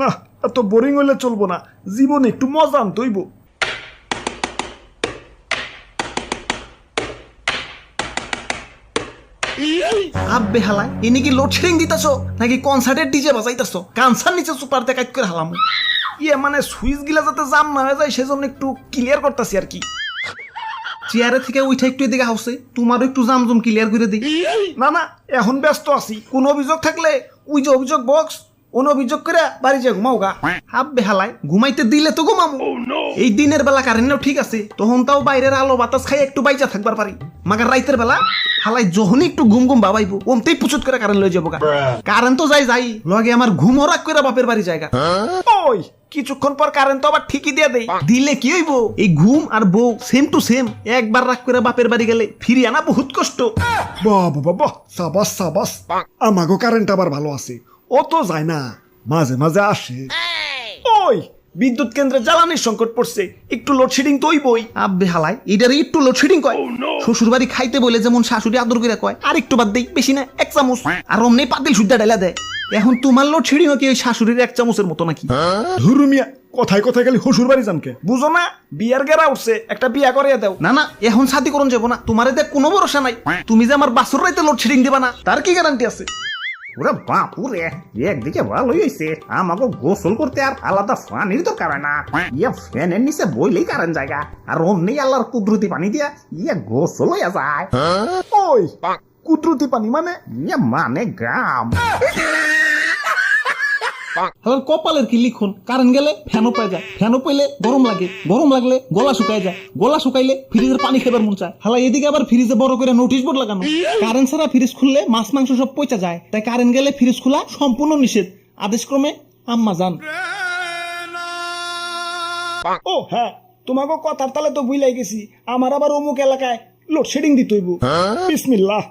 না এত বোরিং হইলে চলবো না। জীবনে একটু মজা আনতে হইব। আব্বে হালাই ইনি কি লোডশেডিং দিতাছো? নাকি কনসার্টের ডিজে বাজাইতাছো? কানসার নিচে সুপার দেখাইত করে হালাম। ইয়ে মানে সুইচ গিলা যাতে জাম না হয়ে যায় সেজন্য একটু ক্লিয়ার করতেছি আর কি। চেয়ারে থেকে উঠে একটু এদিকে হাউসে তোমারও একটু জামজুম ক্লিয়ার করে দিই। না না এখন ব্যস্ত আছি। কোন অভিযোগ থাকলে ওই যে অভিযোগ বক্স অন্য অভিযোগ করে বাড়ি যে ঘুমাও গা। আব্বে হালাই ঘুমাইতে দিলে তো ঘুমামু। এই দিনের বেলা কারেন্টও ঠিক আছে তখন তাও বাইরের আলো বাতাস খাই একটু বাইচা থাকবার পারি। মাগার রাইতের বেলা হালাই যখনই একটু ঘুম ঘুম বাবাইবো ওমতেই পুচুত করে কারেন্ট লয়ে যাব গা। কারেন্ট তো যাই যাই লগে আমার ঘুম করে বাপের বাড়ি জায়গা ওই কিছুক্ষণ পর কারেন্ট তো আবার ঠিকই দিয়ে দেই। দিলে কি হইব? এই ঘুম আর বউ সেম টু সেম একবার রাগ করে বাপের বাড়ি গেলে ফিরি আনা বহুত কষ্ট। বাহ বাহ সাবাস সাবাস। আমাগো কারেন্ট আবার ভালো আছে। ও তো যায় না। মাঝে মাঝে আসে। ওই বিদ্যুৎ কেন্দ্রে জ্বালানির সংকট পড়ছে। একটু লোডশেডিং তো বই আব্বে হালাই এটারে একটু লোডশেডিং কয়। শ্বশুর বাড়ি খাইতে বলে যেমন শাশুড়ি আদর করে কয় আর একটু বাদ দেই বেশি না এক চামচ। আর অমনি পাতিল সুদ্ধা ডালা দেয়। এখন তোমার লোডশেডিং কি ওই শাশুড়ির এক চামচের মতো নাকি? ধুরুমিয়া কথায় কথায় খালি শ্বশুর বাড়ি জামকে বুঝো না বিয়ার গেরা উঠছে একটা বিয়া করিয়া দাও। না না এখন সাথী করুন যাব না তোমার এতে কোনো ভরসা নাই। তুমি যে আমার বাসুর রাইতে লোডশেডিং দিবা না তার কি গ্যারান্টি আছে? ওরে বাপুরে একদিকে ভালোই হয়েছে আমাকে গোসল করতে আর আলাদা পানির দরকার হয় না। ইয়ে ফ্যানের নিচে বইলেই কারেন্ট জায়গা আর অমনি আল্লাহর কুদরতি পানি দিয়া ইয়ে গোসল হইয়া যায়। ওই কুদরতি পানি মানে ইয়ে মানে গ্রাম। এখন কপালের কি লিখুন? কারেন্ট গেলে ফ্যানও পাই যায় ফ্যানও পাইলে গরম লাগে গরম লাগলে গলা শুকায় যায় গলা শুকাইলে ফ্রিজের পানি খেবার মন চায়। হালা এদিকে আবার ফ্রিজে বড় করে নোটিশ বোর্ড লাগানো। কারেন্ট ছাড়া ফ্রিজ খুললে মাছ মাংস সব পচা যায় তাই কারেন্ট গেলে ফ্রিজ খোলা সম্পূর্ণ নিষেধ। আদেশক্রমে আম্মা যান। ও হ্যাঁ তোমাকে কথার তালে তো বুঝলাই গেছি। আমার আবার অমুক এলাকায় লোডশেডিং দিতে হইব। বিসমিল্লাহ।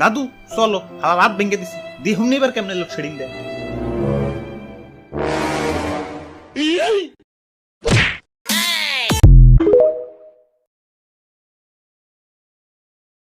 দাদু চলো হাওয়া রাত ভেঙে দিছি। দিহুম নিবার কেমনে লোডশেডিং দেয়